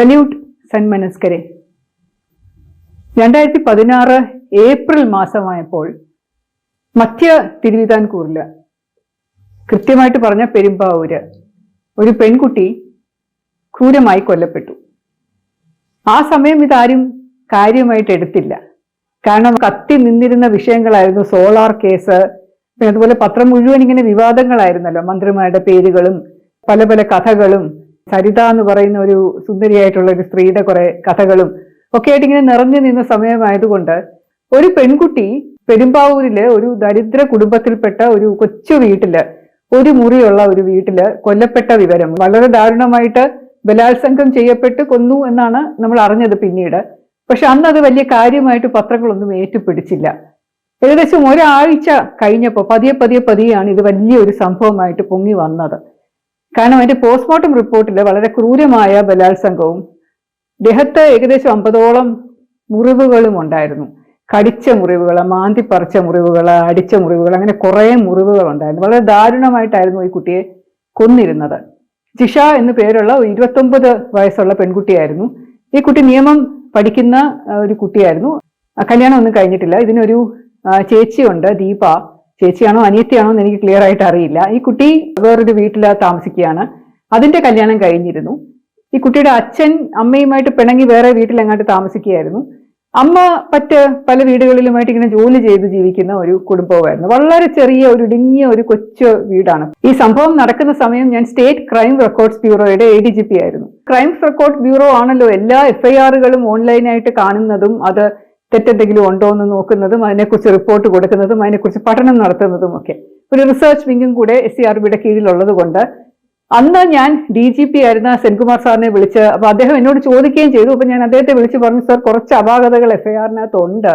Salute സന്മനസ്കരെ രണ്ടായിരത്തി പതിനാറ് April മാസമായപ്പോൾ മധ്യ തിരുവിതാംകൂറിൽ കൃത്യമായിട്ട് പറഞ്ഞ പെരുമ്പാവൂര് ഒരു പെൺകുട്ടി ക്രൂരമായി കൊല്ലപ്പെട്ടു. ആ സമയം ഇതാരും കാര്യമായിട്ട് എടുത്തില്ല. കാരണം കത്തി നിന്നിരുന്ന വിഷയങ്ങളായിരുന്നു സോളാർ കേസ് പിന്നെ അതുപോലെ പത്രം മുഴുവൻ ഇങ്ങനെ വിവാദങ്ങളായിരുന്നല്ലോ. മന്ത്രിമാരുടെ പേരുകളും പല പല കഥകളും സരിത എന്ന് പറയുന്ന ഒരു സുന്ദരിയായിട്ടുള്ള ഒരു സ്ത്രീയുടെ കുറെ കഥകളും ഒക്കെ ആയിട്ട് ഇങ്ങനെ നിറഞ്ഞു നിന്ന സമയമായതുകൊണ്ട് ഒരു പെൺകുട്ടി പെരുമ്പാവൂരിലെ ഒരു ദരിദ്ര കുടുംബത്തിൽപ്പെട്ട ഒരു കൊച്ചു വീട്ടിൽ ഒരു മുറിയുള്ള ഒരു വീട്ടിൽ കൊല്ലപ്പെട്ട വിവരം വളരെ ദാരുണമായിട്ട് ബലാത്സംഗം ചെയ്യപ്പെട്ട് കൊന്നു എന്നാണ് നമ്മൾ അറിഞ്ഞത് പിന്നീട്. പക്ഷെ അന്ന് അത് വലിയ കാര്യമായിട്ട് പത്രങ്ങളൊന്നും ഏറ്റുപിടിച്ചില്ല. ഏകദേശം ഒരാഴ്ച കഴിഞ്ഞപ്പോൾ പതിയെ പതിയെ പതിയെയാണ് ഇത് വലിയൊരു സംഭവമായിട്ട് പൊങ്ങി വന്നത്. കാരണം അതിന്റെ പോസ്റ്റ്മോർട്ടം റിപ്പോർട്ടിൽ വളരെ ക്രൂരമായ ബലാത്സംഗവും ദേഹത്ത് ഏകദേശം അമ്പതോളം മുറിവുകളും ഉണ്ടായിരുന്നു. കടിച്ച മുറിവുകൾ മാന്തിപ്പറിച്ച മുറിവുകൾ അടിച്ച മുറിവുകൾ അങ്ങനെ കുറേ മുറിവുകൾ ഉണ്ടായിരുന്നു. വളരെ ദാരുണമായിട്ടായിരുന്നു ഈ കുട്ടിയെ കൊന്നിരുന്നത്. ജിഷ എന്നു പേരുള്ള ഇരുപത്തൊമ്പത് വയസ്സുള്ള പെൺകുട്ടിയായിരുന്നു. ഈ കുട്ടി നിയമം പഠിക്കുന്ന ഒരു കുട്ടിയായിരുന്നു. കല്യാണം ഒന്നും കഴിഞ്ഞിട്ടില്ല. ഇതിനൊരു ചേച്ചിയുണ്ട് ദീപ. ചേച്ചിയാണോ അനിയത്തിയാണോ എന്ന് എനിക്ക് ക്ലിയർ ആയിട്ട് അറിയില്ല. ഈ കുട്ടി വേറൊരു വീട്ടിൽ താമസിക്കുകയാണ്. അതിന്റെ കല്യാണം കഴിഞ്ഞിരുന്നു. ഈ കുട്ടിയുടെ അച്ഛൻ അമ്മയുമായിട്ട് പിണങ്ങി വേറെ വീട്ടിൽ എങ്ങാണ്ട് താമസിക്കുകയായിരുന്നു. അമ്മ മറ്റ് പല വീടുകളിലുമായിട്ട് ഇങ്ങനെ ജോലി ചെയ്ത് ജീവിക്കുന്ന ഒരു കുടുംബമായിരുന്നു വളരെ ചെറിയ ഒരു ഇടുങ്ങിയ ഒരു കൊച്ചു വീടാണ്. ഈ സംഭവം നടക്കുന്ന സമയം ഞാൻ സ്റ്റേറ്റ് ക്രൈം റെക്കോർഡ്സ് ബ്യൂറോയുടെ എ ഡി ജി പി ആയിരുന്നു. ക്രൈംസ് റെക്കോർഡ് ബ്യൂറോ ആണല്ലോ എല്ലാ എഫ്ഐആറുകളും ഓൺലൈനായിട്ട് കാണുന്നതും അത് തെറ്റെന്തെങ്കിലും ഉണ്ടോ എന്ന് നോക്കുന്നതും അതിനെക്കുറിച്ച് റിപ്പോർട്ട് കൊടുക്കുന്നതും അതിനെക്കുറിച്ച് പഠനം നടത്തുന്നതും ഒക്കെ. ഒരു റിസർച്ച് വിങ്ങും കൂടെ എസ് സി ആർ ബിയുടെ കീഴിലുള്ളത് കൊണ്ട് അന്ന് ഞാൻ ഡി ജി പി ആയിരുന്ന സെൻകുമാർ സാറിനെ വിളിച്ച് അപ്പൊ അദ്ദേഹം എന്നോട് ചോദിക്കുകയും ചെയ്തു. അപ്പൊ ഞാൻ അദ്ദേഹത്തെ വിളിച്ച് പറഞ്ഞു സാർ കുറച്ച് അപാകതകൾ എഫ്ഐആറിനകത്ത് ഉണ്ട്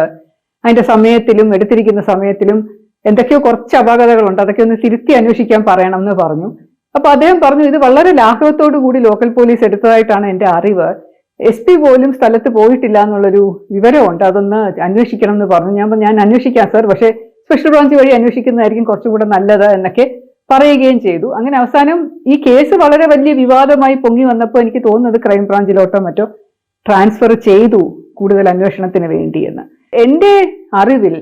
അതിന്റെ സമയത്തിലും എടുത്തിരിക്കുന്ന സമയത്തിലും എന്തൊക്കെയോ കുറച്ച് അപാകതകളുണ്ട്. അതൊക്കെ ഒന്ന് തിരുത്തി അന്വേഷിക്കാൻ പറയണം എന്ന് പറഞ്ഞു. അപ്പൊ അദ്ദേഹം പറഞ്ഞു ഇത് വളരെ ലാഘവത്തോടു കൂടി ലോക്കൽ പോലീസ് എടുത്തതായിട്ടാണ് എന്റെ അറിവ്. എസ് പി പോലും സ്ഥലത്ത് പോയിട്ടില്ല എന്നുള്ളൊരു വിവരമുണ്ട്. അതൊന്ന് അന്വേഷിക്കണം എന്ന് പറഞ്ഞു. ഞാൻ ഞാൻ അന്വേഷിക്കാം സാർ. പക്ഷേ സ്പെഷ്യൽ ബ്രാഞ്ച് വഴി അന്വേഷിക്കുന്നതായിരിക്കും കുറച്ചും കൂടെ നല്ലത് എന്നൊക്കെ പറയുകയും ചെയ്തു. അങ്ങനെ അവസാനം ഈ കേസ് വളരെ വലിയ വിവാദമായി പൊങ്ങി വന്നപ്പോൾ എനിക്ക് തോന്നുന്നത് ക്രൈംബ്രാഞ്ചിലോട്ടോ മറ്റോ ട്രാൻസ്ഫർ ചെയ്തു കൂടുതൽ അന്വേഷണത്തിന് വേണ്ടി എന്ന് എന്റെ അറിവിൽ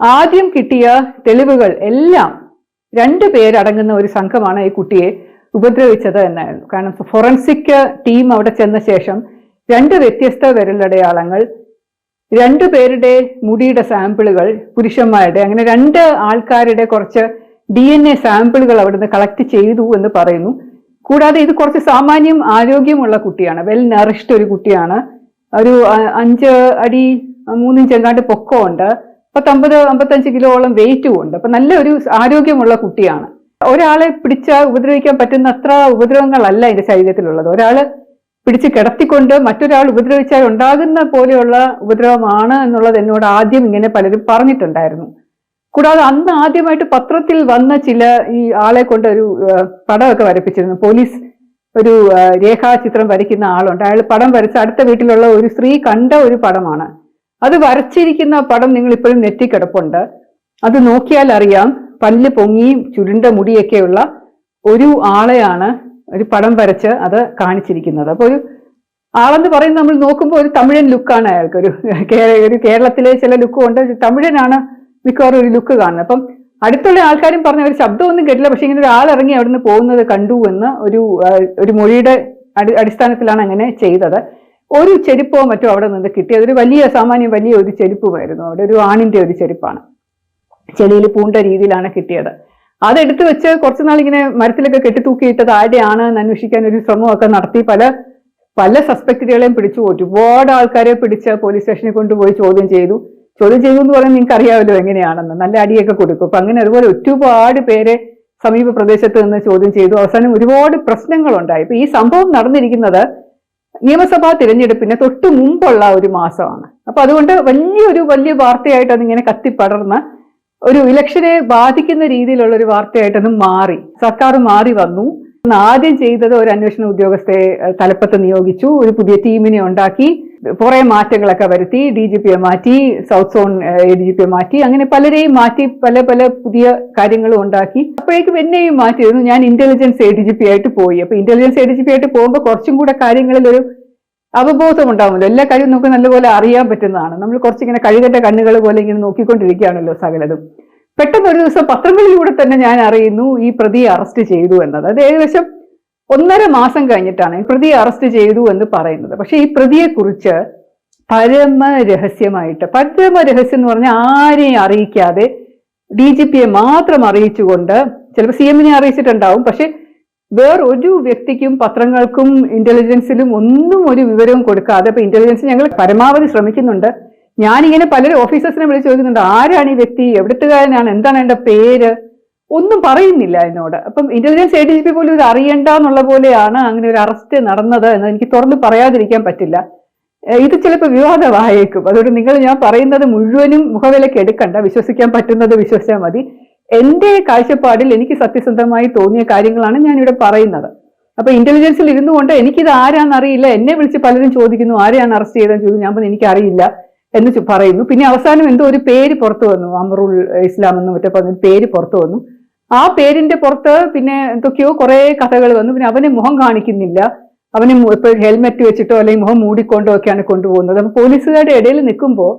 ആദ്യം കിട്ടിയ തെളിവുകൾ എല്ലാം രണ്ടു പേരടങ്ങുന്ന ഒരു സംഘമാണ് ഈ കുട്ടിയെ ഉപദ്രവിച്ചത് എന്നായിരുന്നു. കാരണം ഫോറൻസിക് ടീം അവിടെ ചെന്ന ശേഷം രണ്ട് വ്യത്യസ്ത വിരലടയാളങ്ങൾ രണ്ടു പേരുടെ മുടിയുടെ സാമ്പിളുകൾ പുരുഷന്മാരുടെ അങ്ങനെ രണ്ട് ആൾക്കാരുടെ കുറച്ച് ഡി എൻ എ സാമ്പിളുകൾ അവിടുന്ന് കളക്ട് ചെയ്തു എന്ന് പറയുന്നു. കൂടാതെ ഇത് കുറച്ച് സാമാന്യം ആരോഗ്യമുള്ള കുട്ടിയാണ് വെൽ നറിഷ്ഡ് ഒരു കുട്ടിയാണ്. ഒരു അഞ്ച് അടി മൂന്നിഞ്ച് എങ്ങാണ്ട് പൊക്കമുണ്ട്. പത്തമ്പത് അമ്പത്തഞ്ച് കിലോളം വെയിറ്റും ഉണ്ട്. അപ്പൊ നല്ലൊരു ആരോഗ്യമുള്ള കുട്ടിയാണ്. ഒരാളെ പിടിച്ച ഉപദ്രവിക്കാൻ പറ്റുന്ന അത്ര ഉപദ്രവങ്ങളല്ല എന്റെ ശരീരത്തിലുള്ളത്. ഒരാൾ പിടിച്ച് കിടത്തിക്കൊണ്ട് മറ്റൊരാൾ ഉപദ്രവിച്ചാൽ ഉണ്ടാകുന്ന പോലെയുള്ള ഉപദ്രവമാണ് എന്നുള്ളത് എന്നോട് ആദ്യം ഇങ്ങനെ പലരും പറഞ്ഞിട്ടുണ്ടായിരുന്നു. കൂടാതെ അന്ന് ആദ്യമായിട്ട് പത്രത്തിൽ വന്ന ചില ഈ ആളെ കൊണ്ട് ഒരു പടമൊക്കെ വരപ്പിച്ചിരുന്നു. പോലീസ് ഒരു രേഖാചിത്രം വരയ്ക്കുന്ന ആളുണ്ട്. അയാൾ പടം വരച്ച അടുത്ത വീട്ടിലുള്ള ഒരു സ്ത്രീ കണ്ട ഒരു പടമാണ്. അത് വരച്ചിരിക്കുന്ന പടം നിങ്ങൾ ഇപ്പോഴും നെറ്റിക്കിടപ്പുണ്ട്. അത് നോക്കിയാൽ അറിയാം. പല്ല് പൊങ്ങിയും ചുരുണ്ട മുടിയൊക്കെയുള്ള ഒരു ആളെയാണ് ഒരു പടം വരച്ച് അത് കാണിച്ചിരിക്കുന്നത്. അപ്പോൾ ഒരു ആളെന്ന് പറയുന്നത് നമ്മൾ നോക്കുമ്പോൾ ഒരു തമിഴൻ ലുക്കാണ് അയാൾക്ക്. ഒരു ഒരു കേരളത്തിലെ ചില ലുക്ക് ഉണ്ട് തമിഴനാണ് മിക്കവാറും ഒരു ലുക്ക് കാണുന്നത്. അപ്പം അടുത്തുള്ള ആൾക്കാരും പറഞ്ഞ ഒരു ശബ്ദമൊന്നും കേട്ടില്ല. പക്ഷെ ഇങ്ങനെ ഒരു ആൾ ഇറങ്ങി അവിടുന്ന് പോകുന്നത് കണ്ടു എന്ന് ഒരു ഒരു മൊഴിയുടെ അടി അടിസ്ഥാനത്തിലാണ് അങ്ങനെ ചെയ്തത്. ഒരു ചെരുപ്പോ മറ്റോ അവിടെ നിന്ന് കിട്ടി അതൊരു വലിയ സാമാന്യം വലിയ ഒരു ചെരുപ്പുമായിരുന്നു അവിടെ ഒരു ആണിന്റെ ഒരു ചെരുപ്പാണ്. ചെളിയിൽ പൂണ്ട രീതിയിലാണ് കിട്ടിയത്. അതെടുത്ത് വെച്ച് കുറച്ച് നാൾ ഇങ്ങനെ മരത്തിലൊക്കെ കെട്ടിത്തൂക്കിയിട്ടത് ആരുടെയാണ് എന്ന് അന്വേഷിക്കാൻ ഒരു ശ്രമമൊക്കെ നടത്തി പല പല സസ്പെക്ടുകളെയും പിടിച്ചു ഒരുപാട് ആൾക്കാരെ പിടിച്ച് പോലീസ് സ്റ്റേഷനിൽ കൊണ്ടുപോയി ചോദ്യം ചെയ്തു. ചോദ്യം ചെയ്തു എന്ന് പറയുന്നത് നിങ്ങൾക്ക് അറിയാമല്ലോ എങ്ങനെയാണെന്ന്. നല്ല അടിയൊക്കെ കൊടുക്കും. അപ്പൊ അങ്ങനെ അതുപോലെ ഒരുപാട് പേരെ സമീപ പ്രദേശത്ത് നിന്ന് ചോദ്യം ചെയ്തു. അവസാനം ഒരുപാട് പ്രശ്നങ്ങളുണ്ടായി. ഇപ്പൊ ഈ സംഭവം നടന്നിരിക്കുന്നത് നിയമസഭാ തിരഞ്ഞെടുപ്പിന് തൊട്ട് മുമ്പുള്ള ഒരു മാസമാണ്. അപ്പൊ അതുകൊണ്ട് വലിയൊരു വലിയ വാർത്തയായിട്ട് അതിങ്ങനെ കത്തിപ്പടർന്ന് ഒരു ഇലക്ഷനെ ബാധിക്കുന്ന രീതിയിലുള്ള ഒരു വാർത്തയായിട്ടൊന്നും മാറി. സർക്കാർ മാറി വന്നു. ആദ്യം ചെയ്തത് ഒരു അന്വേഷണ ഉദ്യോഗസ്ഥയെ തലപ്പത്ത് നിയോഗിച്ചു. ഒരു പുതിയ ടീമിനെ ഉണ്ടാക്കി. കുറെ മാറ്റങ്ങളൊക്കെ വരുത്തി. ഡി ജി പിയെ മാറ്റി. South zone A D G പിയെ മാറ്റി. അങ്ങനെ പലരെയും മാറ്റി പല പല പുതിയ കാര്യങ്ങളും ഉണ്ടാക്കി. അപ്പോഴേക്കും എന്നെയും മാറ്റിയിരുന്നു. ഞാൻ intelligence A D G P ആയിട്ട് പോയി. അപ്പൊ intelligence A D G P ആയിട്ട് പോകുമ്പോൾ കുറച്ചും കൂടെ കാര്യങ്ങളിൽ ഒരു അവബോധം ഉണ്ടാവുമല്ലോ എല്ലാ കാര്യവും നമുക്ക് നല്ലപോലെ അറിയാൻ പറ്റുന്നതാണ്. നമ്മൾ കുറച്ചിങ്ങനെ കഴുകന്റെ കണ്ണുകൾ പോലെ ഇങ്ങനെ നോക്കിക്കൊണ്ടിരിക്കുകയാണല്ലോ സകലതും. പെട്ടെന്ന് ഒരു ദിവസം പത്രങ്ങളിലൂടെ തന്നെ ഞാൻ അറിയുന്നു ഈ പ്രതിയെ അറസ്റ്റ് ചെയ്തു എന്നത്. അത് ഏകദേശം ഒന്നര മാസം കഴിഞ്ഞിട്ടാണ് പ്രതിയെ അറസ്റ്റ് ചെയ്തു എന്ന് പറയുന്നത്. പക്ഷേ ഈ പ്രതിയെ കുറിച്ച് പരമ രഹസ്യമായിട്ട് പരമ രഹസ്യം എന്ന് പറഞ്ഞാൽ ആരെയും അറിയിക്കാതെ ഡി ജി പിയെ മാത്രം അറിയിച്ചുകൊണ്ട് ചിലപ്പോൾ സി എമ്മിനെ അറിയിച്ചിട്ടുണ്ടാവും. പക്ഷെ വേറൊരു വ്യക്തിക്കും പത്രങ്ങൾക്കും ഇന്റലിജൻസിലും ഒന്നും ഒരു വിവരവും കൊടുക്കാതെ ഇപ്പൊ ഇന്റലിജൻസ് ഞങ്ങൾ പരമാവധി ശ്രമിക്കുന്നുണ്ട്. ഞാനിങ്ങനെ പലരും ഓഫീസേഴ്സിനെ വിളിച്ച് ചോദിക്കുന്നുണ്ട് ആരാണ് ഈ വ്യക്തി? എവിടുത്തുകാരനാണ്? എന്താണ് എന്റെ പേര്? ഒന്നും പറയുന്നില്ല എന്നോട്. അപ്പം intelligence A D G P പോലും ഇത് അറിയണ്ട എന്നുള്ള പോലെയാണ് അങ്ങനെ ഒരു അറസ്റ്റ് നടന്നത് എന്ന് എനിക്ക് തുറന്ന് പറയാതിരിക്കാൻ പറ്റില്ല. ഇത് ചിലപ്പോൾ വിവാദമായേക്കും. അതുകൊണ്ട് നിങ്ങൾ ഞാൻ പറയുന്നത് മുഴുവനും മുഖവിലക്ക് എടുക്കണ്ട. വിശ്വസിക്കാൻ പറ്റുന്നത് വിശ്വസിച്ചാൽ മതി. എന്റെ കാഴ്ചപ്പാടിൽ എനിക്ക് സത്യസന്ധമായി തോന്നിയ കാര്യങ്ങളാണ് ഞാൻ ഇവിടെ പറയുന്നത്. അപ്പൊ ഇന്റലിജൻസിൽ ഇരുന്നു കൊണ്ട് എനിക്കിത് അറിയില്ല. എന്നെ വിളിച്ച് പലരും ചോദിക്കുന്നു ആരെയാണ് അറസ്റ്റ് ചെയ്തതെന്ന്? ചോദിക്കുന്നു. ഞാൻ പറഞ്ഞു എനിക്കറിയില്ല. എന്ന് പറയുന്നു. പിന്നെ അവസാനം എന്തോ ഒരു പേര് പുറത്തു വന്നു. അമറുൽ ഇസ്ലാം എന്ന് മറ്റേ പറഞ്ഞൊരു പേര് പുറത്തു വന്നു. ആ പേരിന്റെ പുറത്ത് പിന്നെ എന്തൊക്കെയോ കുറേ കഥകൾ വന്നു. പിന്നെ അവനെ മുഖം കാണിക്കുന്നില്ല. അവന് ഇപ്പോൾ ഇപ്പൊ ഹെൽമെറ്റ് വെച്ചിട്ടോ അല്ലെങ്കിൽ മുഖം മൂടിക്കൊണ്ടോ ഒക്കെയാണ് കൊണ്ടുപോകുന്നത്. അപ്പൊ പോലീസുകാരുടെ ഇടയിൽ നിൽക്കുമ്പോൾ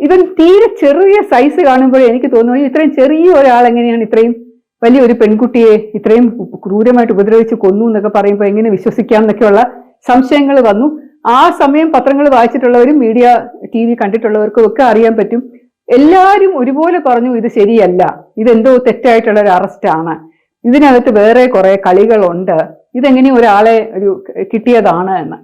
ഇവൻ തീരെ ചെറിയ സൈസ് കാണുമ്പോഴേ എനിക്ക് തോന്നുന്നു. ഇത്രയും ചെറിയ ഒരാൾ എങ്ങനെയാണ് ഇത്രയും വലിയ ഒരു പെൺകുട്ടിയെ ഇത്രയും ക്രൂരമായിട്ട് ഉപദ്രവിച്ച് കൊന്നു എന്നൊക്കെ പറയുമ്പോൾ എങ്ങനെ വിശ്വസിക്കാം എന്നൊക്കെയുള്ള സംശയങ്ങൾ വന്നു. ആ സമയം പത്രങ്ങൾ വായിച്ചിട്ടുള്ളവരും മീഡിയ ടി വി കണ്ടിട്ടുള്ളവർക്കും ഒക്കെ അറിയാൻ പറ്റും. എല്ലാവരും ഒരുപോലെ പറഞ്ഞു ഇത് ശരിയല്ല. ഇതെന്തോ തെറ്റായിട്ടുള്ള ഒരു അറസ്റ്റാണ് ഇതിനകത്ത് വേറെ കുറെ കളികളുണ്ട്. ഇതെങ്ങനെ ഒരാളെ ഒരു കിട്ടിയതാണ് എന്ന്.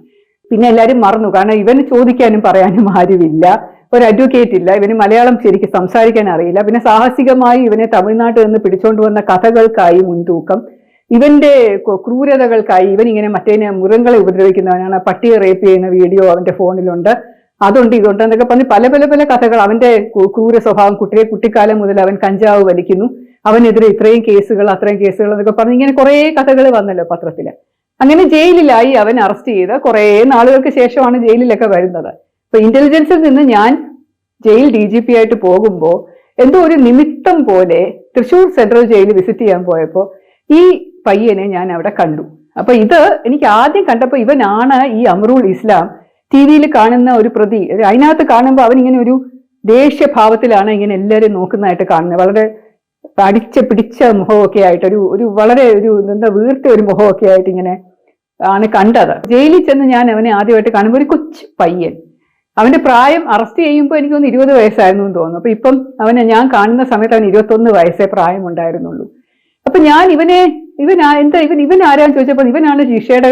പിന്നെ എല്ലാവരും മറന്നു. കാരണം ഇവന് ചോദിക്കാനും പറയാനും ആരുമില്ല. ഒരു അഡ്വക്കേറ്റ് ഇല്ല. ഇവന് മലയാളം ശരിക്കും സംസാരിക്കാൻ അറിയില്ല. പിന്നെ സാഹസികമായി ഇവനെ തമിഴ്നാട്ടിൽ നിന്ന് പിടിച്ചോണ്ട് വന്ന കഥകൾക്കായി മുൻതൂക്കം. ഇവന്റെ ക്രൂ- ക്രൂരതകൾക്കായി ഇവൻ ഇങ്ങനെ മറ്റേനെ മൃഗങ്ങളെ ഉപദ്രവിക്കുന്നവനാണ്. പട്ടിയെ റേപ്പ് ചെയ്യുന്ന വീഡിയോ അവന്റെ ഫോണിലുണ്ട്. അതുണ്ട് ഇതുണ്ട് എന്നൊക്കെ പറഞ്ഞ് പല പല പല കഥകൾ അവന്റെ ക്രൂര സ്വഭാവം കുട്ടിയെ കുട്ടിക്കാലം മുതൽ അവൻ കഞ്ചാവ് വലിക്കുന്നു. അവനെതിരെ ഇത്രയും കേസുകൾ അത്രയും കേസുകൾ എന്നൊക്കെ പറഞ്ഞ് ഇങ്ങനെ കുറേ കഥകൾ വന്നല്ലോ പത്രത്തിൽ അങ്ങനെ ജയിലിലായി അവൻ അറസ്റ്റ് ചെയ്ത് കുറേ നാളുകൾക്ക് ശേഷമാണ് ജയിലിലൊക്കെ വരുന്നത്. അപ്പൊ ഇന്റലിജൻസിൽ നിന്ന് ഞാൻ ജയിൽ ഡി ജി പി ആയിട്ട് പോകുമ്പോൾ എന്തോ ഒരു നിമിത്തം പോലെ തൃശൂർ സെൻട്രൽ ജയിൽ വിസിറ്റ് ചെയ്യാൻ പോയപ്പോൾ ഈ പയ്യനെ ഞാൻ അവിടെ കണ്ടു. അപ്പൊ ഇത് എനിക്ക് ആദ്യം കണ്ടപ്പോൾ ഇവനാണ് ഈ അമറുൽ ഇസ്ലാം ടി വിയിൽ കാണുന്ന ഒരു പ്രതി. അതിനകത്ത് കാണുമ്പോൾ അവൻ ഇങ്ങനെ ഒരു ദേഷ്യഭാവത്തിലാണ് ഇങ്ങനെ എല്ലാവരും നോക്കുന്നതായിട്ട് കാണുന്നത്. വളരെ അടിച്ച പിടിച്ച മുഖമൊക്കെ ആയിട്ട് ഒരു ഒരു വളരെ ഒരു എന്താ വീർത്ത ഒരു മുഖമൊക്കെ ആയിട്ട് ഇങ്ങനെ ആണ് കണ്ടത്. ജയിലിൽ ചെന്ന് ഞാൻ അവനെ ആദ്യമായിട്ട് കാണുമ്പോൾ ഒരു കൊച്ചു പയ്യൻ. അവന്റെ പ്രായം അറസ്റ്റ് ചെയ്യുമ്പോൾ എനിക്ക് തോന്നുന്നു ഇരുപത് വയസ്സായിരുന്നു എന്ന് തോന്നുന്നു. അപ്പൊ ഇപ്പം അവനെ ഞാൻ കാണുന്ന സമയത്ത് അവൻ ഇരുപത്തൊന്ന് വയസ്സേ പ്രായം ഉണ്ടായിരുന്നുള്ളൂ. അപ്പൊ ഞാൻ ഇവനെ ഇവൻ എന്താ ഇവൻ ഇവൻ ആരാന്ന് ചോദിച്ചപ്പോൾ ഇവനാണ് ജിഷയുടെ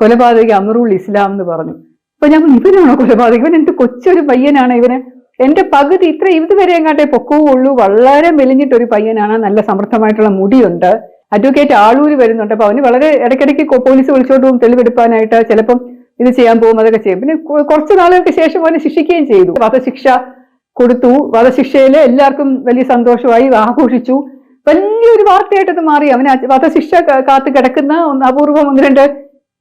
കൊലപാതക അമറുൾ ഇസ്ലാം എന്ന് പറഞ്ഞു. അപ്പൊ ഞാൻ ഇവനാണോ കൊലപാതകം? ഇവൻ എന്ത് കൊച്ചൊരു പയ്യനാണ് ഇവന്? എന്റെ പകുതി ഇത്ര ഇതുവരെ എങ്ങാട്ടെ പൊക്കവും ഉള്ളൂ വളരെ മെലിഞ്ഞിട്ടൊരു പയ്യനാണ് നല്ല സമൃദ്ധമായിട്ടുള്ള മുടിയുണ്ട്. അഡ്വക്കേറ്റ് ആളൂര് വരുന്നുണ്ട്. അപ്പൊ അവന് വളരെ ഇടയ്ക്കിടയ്ക്ക് പോലീസ് വിളിച്ചോണ്ട് തെളിവെടുപ്പാനായിട്ട്. ചിലപ്പം ഇത് ചെയ്യാൻ പോകും അതൊക്കെ ചെയ്യും. പിന്നെ കുറച്ച് നാളുകൾക്ക് ശേഷം അവനെ ശിക്ഷിക്കുകയും ചെയ്തു. വധശിക്ഷ കൊടുത്തു. വധശിക്ഷയിൽ എല്ലാവർക്കും വലിയ സന്തോഷമായി ആഘോഷിച്ചു. വലിയൊരു വാർത്തയായിട്ടത് മാറി. അവന് വധശിക്ഷ കാത്ത് കിടക്കുന്ന ഒന്ന് അപൂർവം ഒന്ന് രണ്ട്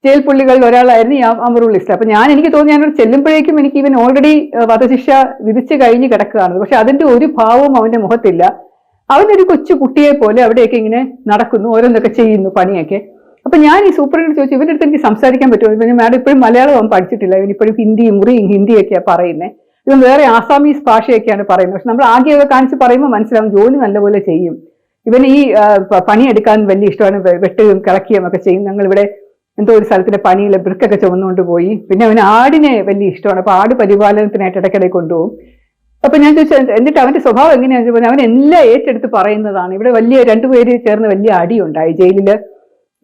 ജയിൽ പുള്ളികളിൽ ഒരാളായിരുന്നു ഈ അമറുൽ ഇസ്ലാം. അപ്പൊ ഞാൻ എനിക്ക് തോന്നി ഞാനോട് ചെല്ലുമ്പോഴേക്കും എനിക്ക് ഇവൻ ഓൾറെഡി വധശിക്ഷ വിധിച്ച് കഴിഞ്ഞ് കിടക്കുകയാണ് പക്ഷെ അതിന്റെ ഒരു ഭാവവും അവന്റെ മുഖത്തില്ല. അവനൊരു കൊച്ചു കുട്ടിയെ പോലെ അവിടെയൊക്കെ ഇങ്ങനെ നടക്കുന്നു ഓരോന്നൊക്കെ ചെയ്യുന്നു പണിയൊക്കെ. അപ്പൊ ഞാൻ ഈ സൂപ്പറിനോട് ചോദിച്ചു ഇവന്റെ അടുത്ത് എനിക്ക് സംസാരിക്കാൻ പറ്റുമോ? ഇവന് മാഡം ഇപ്പോഴും മലയാളം അവൻ പഠിച്ചിട്ടില്ല. ഇവൻ ഇപ്പോഴും ഹിന്ദിയും മുറിയും ഹിന്ദിയൊക്കെയാണ് പറയുന്നത് ഇവൻ വേറെ ആസാമീസ് ഭാഷയൊക്കെയാണ് പറയുന്നത്. പക്ഷെ നമ്മൾ ആകെയൊക്കെ കാണിച്ച് പറയുമ്പോൾ മനസ്സിലാവും ജോലി നല്ലപോലെ ചെയ്യും. ഇവൻ ഈ പണിയെടുക്കാൻ വലിയ ഇഷ്ടമാണ്. വെട്ടുകയും കിളക്കുകയും ഒക്കെ ചെയ്യും. ഞങ്ങളിവിടെ എന്തോ ഒരു സ്ഥലത്തിന്റെ പണിയിൽ ബ്രിക്കൊക്കെ ചുമന്നുകൊണ്ട് പോയി. പിന്നെ അവന് ആടിനെ വലിയ ഇഷ്ടമാണ്. അപ്പൊ ആട് പരിപാലനത്തിനായിട്ട് ഇടയ്ക്കിടയിൽ കൊണ്ടുപോകും. അപ്പൊ ഞാൻ ചോദിച്ചു എന്നിട്ട് അവന്റെ സ്വഭാവം എങ്ങനെയാണെന്ന് ചോദിച്ചാൽ അവൻ എല്ലാം ഏറ്റെടുത്ത് പറയുന്നതാണ്. ഇവിടെ വലിയ രണ്ടുപേര് ചേർന്ന് വലിയ അടിയുണ്ടായി. ജയിലിൽ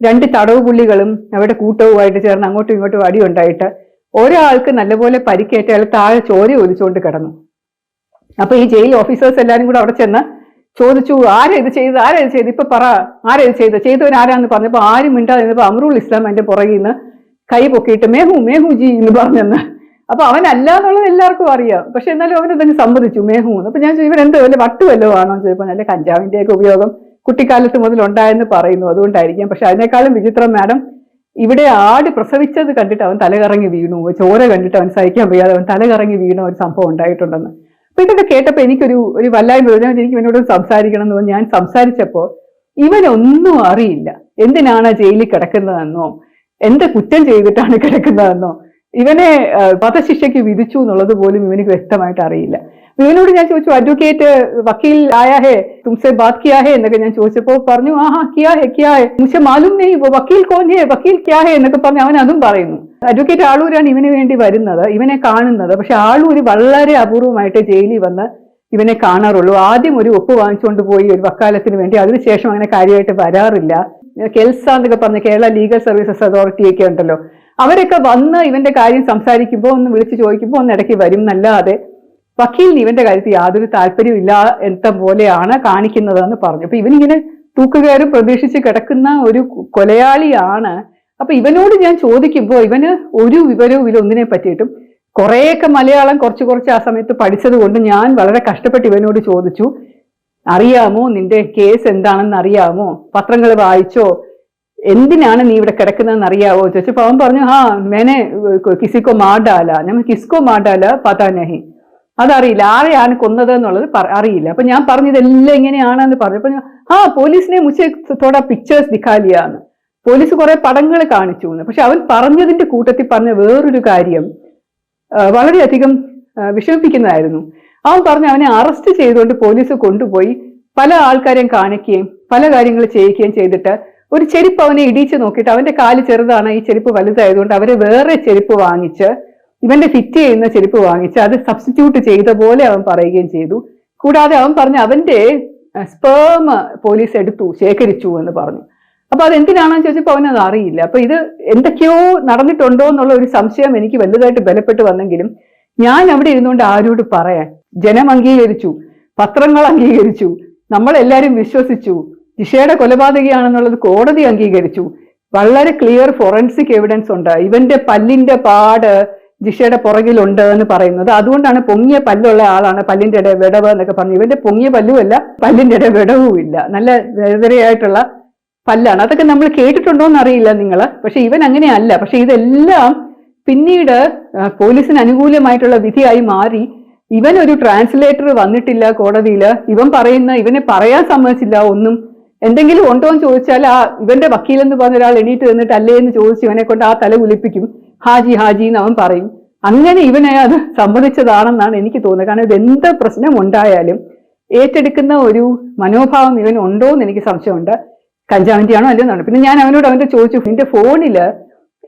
രണ്ട് തടവ് പുള്ളികളും അവരുടെ കൂട്ടവുമായിട്ട് ചേർന്ന് അങ്ങോട്ടും ഇങ്ങോട്ടും അടി ഉണ്ടായിട്ട് ഒരാൾക്ക് നല്ലപോലെ പരിക്കേറ്റ അയാൾ താഴെ ചോര ഒലിച്ചുകൊണ്ട് കിടന്നു. അപ്പൊ ഈ ജയിൽ ഓഫീസേഴ്സ് എല്ലാരും കൂടെ അവിടെ ചെന്ന് ചോദിച്ചു ആരാ ഇത് ചെയ്ത് ആരാ ഇത് ചെയ്ത് ഇപ്പൊ പറ ആരാ ഇത് ചെയ്ത് ചെയ്തവൻ ആരാന്ന് പറഞ്ഞപ്പോ ആരും മിണ്ടാതെ ഇപ്പൊ അമറുൽ ഇസ്ലാം എന്റെ പുറകിൽ നിന്ന് കൈ പൊക്കിയിട്ട് മേഹു മേഹു ജി എന്ന് പറഞ്ഞെന്ന്. അപ്പൊ അവനല്ല എന്നുള്ളത് എല്ലാവർക്കും അറിയാം. പക്ഷെ എന്നാലും അവൻ തന്നെ സമ്മതിച്ചു മേഹു അപ്പൊ ഞാൻ ചോദിച്ചു, ഇവരെന്തോ വല്ല വട്ടു വല്ലോ ആണോ? ചോദിപ്പോ നല്ല കഞ്ചാവിന്റെ ഒക്കെ ഉപയോഗം കുട്ടിക്കാലത്ത് മുതൽ ഉണ്ടായെന്ന് പറയുന്നു. അതുകൊണ്ടായിരിക്കാം. പക്ഷെ അതിനേക്കാളും വിചിത്രം മാഡം ഇവിടെ ആട് പ്രസവിച്ചത് കണ്ടിട്ട് അവൻ തലകറങ്ങി വീണു. ചോര കണ്ടിട്ട് അവൻ സഹിക്കാൻ വയ്യാതെ അവൻ തലകറങ്ങി വീണ ഒരു സംഭവം ഉണ്ടായിട്ടുണ്ടെന്ന്. അപ്പൊ ഇതൊക്കെ കേട്ടപ്പോ എനിക്കൊരു ഒരു വല്ലായ്മ തോന്നി. എനിക്ക് ഇവനോട് സംസാരിക്കണം എന്ന്. ഞാൻ സംസാരിച്ചപ്പോ ഇവനൊന്നും അറിയില്ല. എന്തിനാണ് ജയിലിൽ കിടക്കുന്നതെന്നോ എന്ത് കുറ്റം ചെയ്തിട്ടാണ് കിടക്കുന്നതെന്നോ. ഇവനെ വധശിക്ഷയ്ക്ക് വിധിച്ചു എന്നുള്ളത് പോലും ഇവനിക്ക് വ്യക്തമായിട്ട് അറിയില്ല. ഇവനോട് ഞാൻ ചോദിച്ചു അഡ്വക്കേറ്റ് വക്കീൽ ആയാ ഹേ തുംസെ ബാത് കിയാ ഹേ എന്നൊക്കെ ഞാൻ ചോദിച്ചപ്പോൾ പറഞ്ഞു ആ ഹാ കിയാ ഹെ കിയാ ഹെ മുഷെ മാലൂം നെയ് വക്കീൽ കോൻ ഹേ വക്കീൽ ക്യാ ഹേ എന്നൊക്കെ പറഞ്ഞ് അവൻ അതും പറയുന്നു. അഡ്വക്കേറ്റ് ആളൂരാണ് ഇവന് വേണ്ടി വരുന്നത് ഇവനെ കാണുന്നത്. പക്ഷെ ആളൂര് വളരെ അപൂർവമായിട്ട് ജയിലിൽ വന്ന് ഇവനെ കാണാറുള്ളൂ. ആദ്യം ഒരു ഒപ്പ് വാങ്ങിച്ചുകൊണ്ട് പോയി ഒരു വക്കാലത്തിന് വേണ്ടി. അതിനുശേഷം അങ്ങനെ കാര്യമായിട്ട് വരാറില്ല. കെൽസ എന്നൊക്കെ പറഞ്ഞ കേരള ലീഗൽ സർവീസസ് അതോറിറ്റി ഒക്കെ ഉണ്ടല്ലോ. അവരൊക്കെ വന്ന് ഇവന്റെ കാര്യം സംസാരിക്കുമ്പോൾ ഒന്ന് വിളിച്ച് ചോദിക്കുമ്പോൾ ഒന്ന് ഇടയ്ക്ക് വരും എന്നല്ലാതെ വക്കീലിന് ഇവന്റെ കാര്യത്തിൽ യാതൊരു താല്പര്യം ഇല്ലാത്ത പോലെയാണ് കാണിക്കുന്നതെന്ന് പറഞ്ഞു. അപ്പൊ ഇവനിങ്ങനെ തൂക്കുകയറും പ്രതീക്ഷിച്ച് കിടക്കുന്ന ഒരു കൊലയാളിയാണ്. അപ്പൊ ഇവനോട് ഞാൻ ചോദിക്കുമ്പോൾ ഇവന് ഒരു വിവരവും ഇല്ല ഒന്നിനെ പറ്റിയിട്ടും. കുറേയൊക്കെ മലയാളം കുറച്ച് കുറച്ച് ആ സമയത്ത് പഠിച്ചത് കൊണ്ട് ഞാൻ വളരെ കഷ്ടപ്പെട്ട് ഇവനോട് ചോദിച്ചു. അറിയാമോ നിന്റെ കേസ് എന്താണെന്ന് അറിയാമോ? പത്രങ്ങൾ വായിച്ചോ? എന്തിനാണ് നീ ഇവിടെ കിടക്കുന്നതെന്ന് അറിയാവോ? ചോദിച്ചപ്പോൾ അവൻ പറഞ്ഞു ആ മേനെ കിസിക്കോ മാഡാല. ഞാൻ കിസ്കോ മാഡാല പതാ നഹി അതറിയില്ല. ആരെയാണ് കൊന്നത് എന്നുള്ളത് അറിയില്ല. അപ്പൊ ഞാൻ പറഞ്ഞു ഇതെല്ലാം ഇങ്ങനെയാണെന്ന് പറഞ്ഞു. അപ്പൊ ആ പോലീസിനെ മുച്ചേ പിക്ചേഴ്സ് ദിഖാലിയാന്ന് പോലീസ് കുറെ പടങ്ങൾ കാണിച്ചു എന്ന് പക്ഷെ അവൻ പറഞ്ഞതിന്റെ കൂട്ടത്തിൽ പറഞ്ഞ വേറൊരു കാര്യം വളരെയധികം വിഷമിപ്പിക്കുന്നതായിരുന്നു. അവൻ പറഞ്ഞു അവനെ അറസ്റ്റ് ചെയ്തുകൊണ്ട് പോലീസ് കൊണ്ടുപോയി പല ആൾക്കാരെയും കാണിക്കുകയും പല കാര്യങ്ങൾ ചെയ്യിക്കുകയും ചെയ്തിട്ട് ഒരു ചെരുപ്പ് അവനെ ഇടിച്ചു നോക്കിയിട്ട് അവന്റെ കാൽ ചെറുതാണ് ഈ ചെരുപ്പ് വലുതായതുകൊണ്ട് അവരെ വേറെ ചെരുപ്പ് വാങ്ങിച്ച് ഇവന്റെ ഫിറ്റ് ചെയ്യുന്ന ചെരുപ്പ് വാങ്ങിച്ച് അത് സബ്സ്റ്റിറ്റ്യൂട്ട് ചെയ്ത പോലെ അവൻ പറയുകയും ചെയ്തു. കൂടാതെ അവൻ പറഞ്ഞു അവന്റെ സ്പേം പോലീസ് എടുത്തു ശേഖരിച്ചു എന്ന് പറഞ്ഞു. അപ്പൊ അത് എന്തിനാണെന്ന് ചോദിച്ചപ്പോൾ അവനത് അറിയില്ല. അപ്പൊ ഇത് എന്തൊക്കെയോ നടന്നിട്ടുണ്ടോ എന്നുള്ള ഒരു സംശയം എനിക്ക് വലുതായിട്ട് ബലപ്പെട്ട് വന്നെങ്കിലും ഞാൻ അവിടെ ഇരുന്നുകൊണ്ട് ആരോട് പറയാൻ? ജനം അംഗീകരിച്ചു പത്രങ്ങൾ അംഗീകരിച്ചു നമ്മളെല്ലാരും വിശ്വസിച്ചു ജിഷയുടെ കൊലപാതകയാണെന്നുള്ളത് കോടതി അംഗീകരിച്ചു വളരെ ക്ലിയർ ഫോറൻസിക് എവിഡൻസ് ഉണ്ട്. ഇവന്റെ പല്ലിന്റെ പാട് ജിഷയുടെ പുറകിലുണ്ട് എന്ന് പറയുന്നത്. അതുകൊണ്ടാണ് പൊങ്ങിയ പല്ലുള്ള ആളാണ് പല്ലിന്റെ ഇട വിടവ് എന്നൊക്കെ പറഞ്ഞു ഇവന്റെ പൊങ്ങിയ പല്ലുമല്ല പല്ലിന്റെ ഇട വിടവും ഇല്ല നല്ല വേദനയായിട്ടുള്ള പല്ലാണ്. അതൊക്കെ നമ്മൾ കേട്ടിട്ടുണ്ടോ എന്നറിയില്ല നിങ്ങൾ. പക്ഷെ ഇവൻ അങ്ങനെയല്ല. പക്ഷെ ഇതെല്ലാം പിന്നീട് പോലീസിന് അനുകൂലമായിട്ടുള്ള വിധിയായി മാറി. ഇവൻ ഒരു ട്രാൻസ്ലേറ്റർ വന്നിട്ടില്ല കോടതിയിൽ. ഇവൻ പറയുന്ന ഇവനെ പറയാൻ സമ്മതിച്ചില്ല ഒന്നും എന്തെങ്കിലും ഉണ്ടോ എന്ന് ചോദിച്ചാൽ ആ ഇവന്റെ വക്കീൽ എന്ന് പറഞ്ഞ ഒരാൾ എണീറ്റ് നിന്നിട്ട് അല്ലേ എന്ന് ചോദിച്ച് ഇവനെ കൊണ്ട് ആ തല കുലിപ്പിക്കും ഹാജി ഹാജി എന്ന് അവൻ പറയും അങ്ങനെ ഇവനെ അത് സമ്മതിച്ചതാണെന്നാണ് എനിക്ക് തോന്നുന്നത് കാരണം ഇത് എന്ത് പ്രശ്നം ഉണ്ടായാലും ഏറ്റെടുക്കുന്ന ഒരു മനോഭാവം ഇവൻ ഉണ്ടോ എന്ന് എനിക്ക് സംശയമുണ്ട് കഞ്ചാവിന്റെ ആണോ അല്ലയോ എന്നാണ് പിന്നെ ഞാൻ അവനോട് അവന്റെ ചോദിച്ചു നിന്റെ ഫോണില്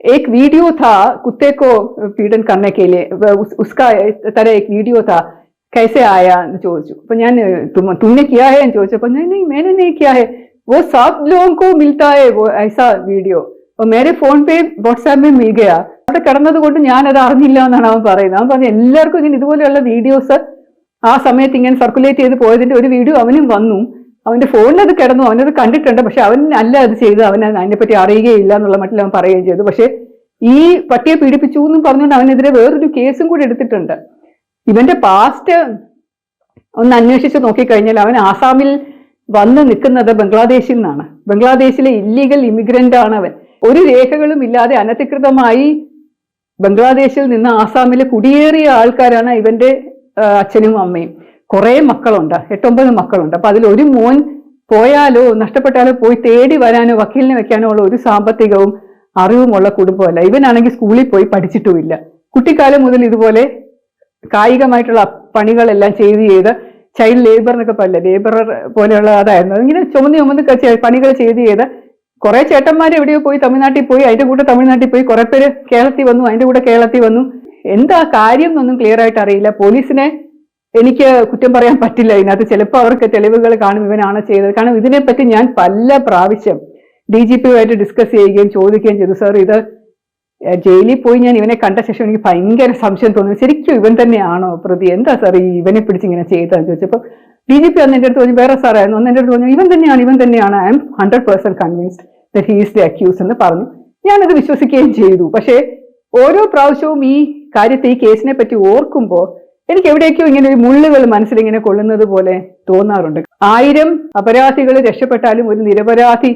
एक वीडियो था कुत्ते को पीड़न करने के लिए वह उस, उसका इस तरह एक वीडियो था कैसे आया എന്ന് ചോദിച്ചു അപ്പൊ ഞാൻ तुम तुमने किया है എന്ന് ചോദിച്ചപ്പോ नहीं नहीं मैंने नहीं किया है वो सब लोगों को मिलता है वो ऐसा वीडियो और मेरे फोन पे व्हाट्सएप में मिल गया അവിടെ കിടന്നത് കൊണ്ട് ഞാൻ അത് അറിഞ്ഞില്ല എന്നാണ് അവൻ പറയുന്നത് അവൻ പറഞ്ഞു എല്ലാവർക്കും ഇങ്ങനെ ഇതുപോലെയുള്ള വീഡിയോസ് ആ സമയത്ത് ഇങ്ങനെ സർക്കുലേറ്റ് ചെയ്ത് പോയതിന്റെ ഒരു വീഡിയോ അവനും വന്നു അവന്റെ ഫോണിൽ അത് കിടന്നു അവനത് കണ്ടിട്ടുണ്ട് പക്ഷെ അവൻ അല്ല അത് ചെയ്ത് അവൻ അതിനെപ്പറ്റി അറിയുകയില്ല എന്നുള്ള മട്ടിൽ അവൻ പറയുകയും ചെയ്തു പക്ഷെ ഈ പട്ടിയെ പീഡിപ്പിച്ചു എന്നും പറഞ്ഞുകൊണ്ട് അവനെതിരെ വേറൊരു കേസും കൂടി എടുത്തിട്ടുണ്ട് ഇവന്റെ പാസ്റ്റ് ഒന്ന് അന്വേഷിച്ച് നോക്കിക്കഴിഞ്ഞാൽ അവൻ ആസാമിൽ വന്ന് നിൽക്കുന്നത് ബംഗ്ലാദേശിൽ നിന്നാണ്. ബംഗ്ലാദേശിലെ ഇല്ലീഗൽ ഇമിഗ്രന്റ് ആണ് അവൻ. ഒരു രേഖകളും ഇല്ലാതെ അനധികൃതമായി ബംഗ്ലാദേശിൽ നിന്ന് ആസാമിൽ കുടിയേറിയ ആൾക്കാരാണ് ഇവന്റെ അച്ഛനും അമ്മയും. കുറേ മക്കളുണ്ട്. എട്ടൊമ്പത് മക്കളുണ്ട്. അപ്പൊ അതിൽ ഒരു മോൻ പോയാലോ നഷ്ടപ്പെട്ടാലോ പോയി തേടി വരാനോ വക്കീലിനെ വെക്കാനോ ഉള്ള ഒരു സാമ്പത്തികവും അറിവുമുള്ള കുടുംബമല്ല. ഇവനാണെങ്കിൽ സ്കൂളിൽ പോയി പഠിച്ചിട്ടുമില്ല. കുട്ടിക്കാലം മുതൽ ഇതുപോലെ കായികമായിട്ടുള്ള പണികളെല്ലാം ചെയ്ത് ചെയ്ത് ചൈൽഡ് ലേബർ എന്നൊക്കെ പറയില്ല ലേബർ പോലെയുള്ള അതായിരുന്നു. ഇങ്ങനെ ചുമന്ന് ചുമന്ന് പണികൾ ചെയ്ത് ചെയ്ത് കുറെ ചേട്ടന്മാർ എവിടെയോ പോയി തമിഴ്നാട്ടിൽ പോയി അതിന്റെ കൂടെ തമിഴ്നാട്ടിൽ പോയി കുറെ പേര് കേരളത്തിൽ വന്നു അതിന്റെ കൂടെ കേരളത്തിൽ വന്നു. എന്താ കാര്യം എന്നൊന്നും ക്ലിയർ ആയിട്ട് അറിയില്ല. പോലീസിനെ എനിക്ക് കുറ്റം പറയാൻ പറ്റില്ല ഇതിനകത്ത്. ചിലപ്പോൾ അവർക്ക് തെളിവുകൾ കാണും ഇവനാണ് ചെയ്തത്. കാരണം ഇതിനെപ്പറ്റി ഞാൻ പല പ്രാവശ്യം ഡി ജി പിയുമായിട്ട് ഡിസ്കസ് ചെയ്യുകയും ചോദിക്കുകയും ചെയ്തു. സാർ ഇത് ജയിലിൽ പോയി ഞാൻ ഇവനെ കണ്ട ശേഷം എനിക്ക് ഭയങ്കര സംശയം തോന്നി. ശരിക്കും ഇവൻ തന്നെയാണോ പ്രതി? എന്താ സാർ ഈ ഇവനെ പിടിച്ച് ഇങ്ങനെ ചെയ്തതെന്ന് ചോദിച്ചപ്പോൾ ഡി ജി പി അന്ന് എന്റെ അടുത്ത് പറഞ്ഞു വേറെ സാറായിരുന്നു അന്ന് എന്റെ അടുത്ത് പറഞ്ഞു ഇവൻ തന്നെയാണ് ഇവൻ തന്നെയാണ്. I'm hundred percent convinced that he's the accused എന്ന് പറഞ്ഞു. ഞാനത് വിശ്വസിക്കുകയും ചെയ്തു. പക്ഷേ ഓരോ പ്രാവശ്യവും ഈ കാര്യത്തെ ഈ കേസിനെ പറ്റി ഓർക്കുമ്പോൾ എനിക്ക് എവിടേക്കോ ഇങ്ങനെ ഒരു മുള്ളുകൾ മനസ്സിലിങ്ങനെ കൊള്ളുന്നത് പോലെ തോന്നാറുണ്ട്. ആയിരം അപരാധികൾ രക്ഷപ്പെട്ടാലും ഒരു നിരപരാധി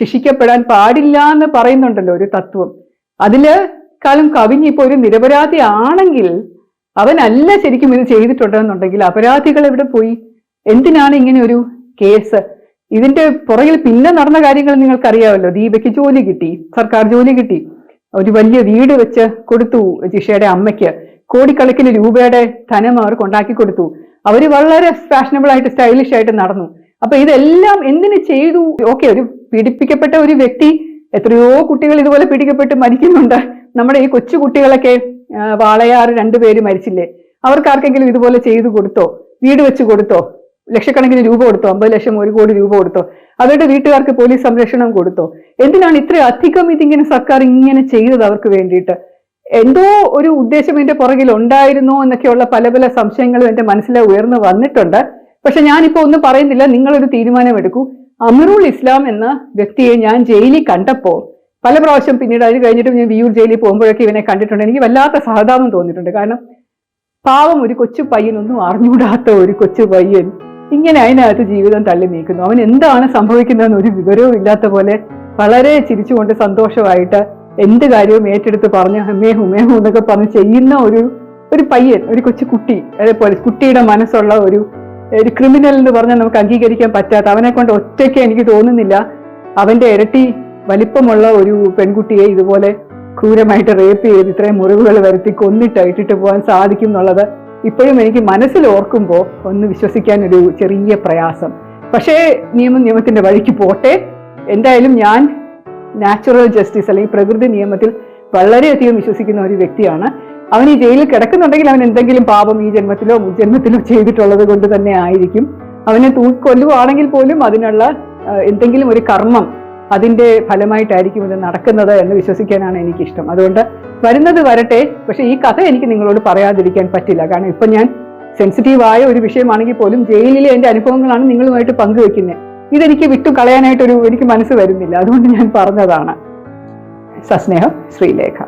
ശിക്ഷിക്കപ്പെടാൻ പാടില്ല എന്ന് പറയുന്നുണ്ടല്ലോ ഒരു തത്വം. അതിൽ കാലം കവിഞ്ഞിപ്പോ ഒരു നിരപരാധി ആണെങ്കിൽ അവനല്ല ശരിക്കും ഇത് ചെയ്തിട്ടുണ്ടെന്നുണ്ടെങ്കിൽ അപരാധികൾ എവിടെ പോയി? എന്തിനാണ് ഇങ്ങനെ ഒരു കേസ്? ഇതിന്റെ പുറകിൽ പിന്നെ നടന്ന കാര്യങ്ങൾ നിങ്ങൾക്കറിയാമല്ലോ. ദീപയ്ക്ക് ജോലി കിട്ടി സർക്കാർ ജോലി കിട്ടി. ഒരു വലിയ വീട് വെച്ച് കൊടുത്തു ജിഷയുടെ അമ്മയ്ക്ക്. കോടിക്കണക്കിന് രൂപയുടെ ധനം അവർക്ക് ഉണ്ടാക്കി കൊടുത്തു. അവർ വളരെ ഫാഷനബിൾ ആയിട്ട് സ്റ്റൈലിഷ് ആയിട്ട് നടന്നു. അപ്പൊ ഇതെല്ലാം എന്തിനു ചെയ്തു? ഓക്കെ ഒരു പീഡിപ്പിക്കപ്പെട്ട ഒരു വ്യക്തി എത്രയോ കുട്ടികൾ ഇതുപോലെ പിടിക്കപ്പെട്ട് മരിക്കുന്നുണ്ട്. നമ്മുടെ ഈ കൊച്ചു കുട്ടികളൊക്കെ വാളയാറ് രണ്ടുപേര് മരിച്ചില്ലേ? അവർക്ക് ആർക്കെങ്കിലും ഇതുപോലെ ചെയ്തു കൊടുത്തോ? വീട് വെച്ച് കൊടുത്തോ? ലക്ഷക്കണക്കിന് രൂപ കൊടുത്തോ? അമ്പത് ലക്ഷം ഒരു കോടി രൂപ കൊടുത്തോ? അവരുടെ വീട്ടുകാർക്ക് പോലീസ് സംരക്ഷണം കൊടുത്തോ? എന്തിനാണ് ഇത്ര അധികം ഇതിങ്ങനെ സർക്കാർ ഇങ്ങനെ ചെയ്തത് അവർക്ക് വേണ്ടിയിട്ട്? എന്തോ ഒരു ഉദ്ദേശം എന്റെ പുറകിൽ ഉണ്ടായിരുന്നോ എന്നൊക്കെയുള്ള പല പല സംശയങ്ങളും എന്റെ മനസ്സിൽ ഉയർന്നു വന്നിട്ടുണ്ട്. പക്ഷെ ഞാനിപ്പോ ഒന്നും പറയുന്നില്ല. നിങ്ങളൊരു തീരുമാനം അമിറുൽ ഇസ്ലാം എന്ന വ്യക്തിയെ ഞാൻ ജയിലിൽ കണ്ടപ്പോൾ പല പ്രാവശ്യം പിന്നീട് അത് കഴിഞ്ഞിട്ടും ഞാൻ വിയൂർ ജയിലിൽ പോകുമ്പോഴൊക്കെ ഇവനെ കണ്ടിട്ടുണ്ട്. എനിക്ക് വല്ലാത്ത സഹതാപം തോന്നിയിട്ടുണ്ട്. കാരണം പാവം ഒരു കൊച്ചു പയ്യനൊന്നും അറിഞ്ഞൂടാത്ത ഒരു കൊച്ചു പയ്യൻ ഇങ്ങനെ അതിനകത്ത് ജീവിതം തള്ളി നീക്കുന്നു. അവൻ എന്താണ് സംഭവിക്കുന്നതെന്ന് ഒരു വിവരവും ഇല്ലാത്ത പോലെ വളരെ ചിരിച്ചുകൊണ്ട് സന്തോഷമായിട്ട് എന്ത് കാര്യവും ഏറ്റെടുത്ത് പറഞ്ഞ് ഹമ്മേ ഹുമേ ഹു എന്നൊക്കെ പറഞ്ഞ് ചെയ്യുന്ന ഒരു ഒരു പയ്യൻ ഒരു കൊച്ചു കുട്ടി അതേപോലെ കുട്ടിയുടെ മനസ്സുള്ള ഒരു ഒരു ക്രിമിനൽ എന്ന് പറഞ്ഞാൽ നമുക്ക് അംഗീകരിക്കാൻ പറ്റാത്ത അവനെ കൊണ്ട് ഒറ്റയ്ക്ക് എനിക്ക് തോന്നുന്നില്ല. അവന്റെ ഇരട്ടി വലിപ്പമുള്ള ഒരു പെൺകുട്ടിയെ ഇതുപോലെ ക്രൂരമായിട്ട് റേപ്പ് ചെയ്ത് ഇത്രയും മുറിവുകൾ വരുത്തി കൊന്നിട്ട് ഇട്ടിട്ട് പോകാൻ സാധിക്കും എന്നുള്ളത് ഇപ്പോഴും എനിക്ക് മനസ്സിൽ ഓർക്കുമ്പോൾ ഒന്ന് വിശ്വസിക്കാൻ ഒരു ചെറിയ പ്രയാസം. പക്ഷേ നിയമ നിയമത്തിന്റെ വഴിക്ക് പോട്ടെ. എന്തായാലും ഞാൻ നാച്ചുറൽ ജസ്റ്റിസ് അല്ലെങ്കിൽ പ്രകൃതി നിയമത്തിൽ വളരെയധികം വിശ്വസിക്കുന്ന ഒരു വ്യക്തിയാണ്. അവൻ ഈ ജയിലിൽ കിടക്കുന്നുണ്ടെങ്കിൽ അവൻ എന്തെങ്കിലും പാപം ഈ ജന്മത്തിലോ ജന്മത്തിലോ ചെയ്തിട്ടുള്ളത് കൊണ്ട് തന്നെ ആയിരിക്കും. അവനെ തൂക്കൊല്ലുവാണെങ്കിൽ പോലും അതിനുള്ള എന്തെങ്കിലും ഒരു കർമ്മം അതിന്റെ ഫലമായിട്ടായിരിക്കും ഇത് നടക്കുന്നത് എന്ന് വിശ്വസിക്കാനാണ് എനിക്കിഷ്ടം. അതുകൊണ്ട് വരുന്നത് വരട്ടെ. പക്ഷെ ഈ കഥ എനിക്ക് നിങ്ങളോട് പറയാതിരിക്കാൻ പറ്റില്ല. കാരണം ഇപ്പം ഞാൻ സെൻസിറ്റീവായ ഒരു വിഷയമാണെങ്കിൽ പോലും ജയിലിലെ എന്റെ അനുഭവങ്ങളാണ് നിങ്ങളുമായിട്ട് പങ്കുവെക്കുന്നത്. ഇതെനിക്ക് വിട്ടു കളയാനായിട്ടൊരു എനിക്ക് മനസ്സ് വരുന്നില്ല. അതുകൊണ്ട് ഞാൻ പറഞ്ഞതാണ്. സസ്നേഹം ശ്രീലേഖ.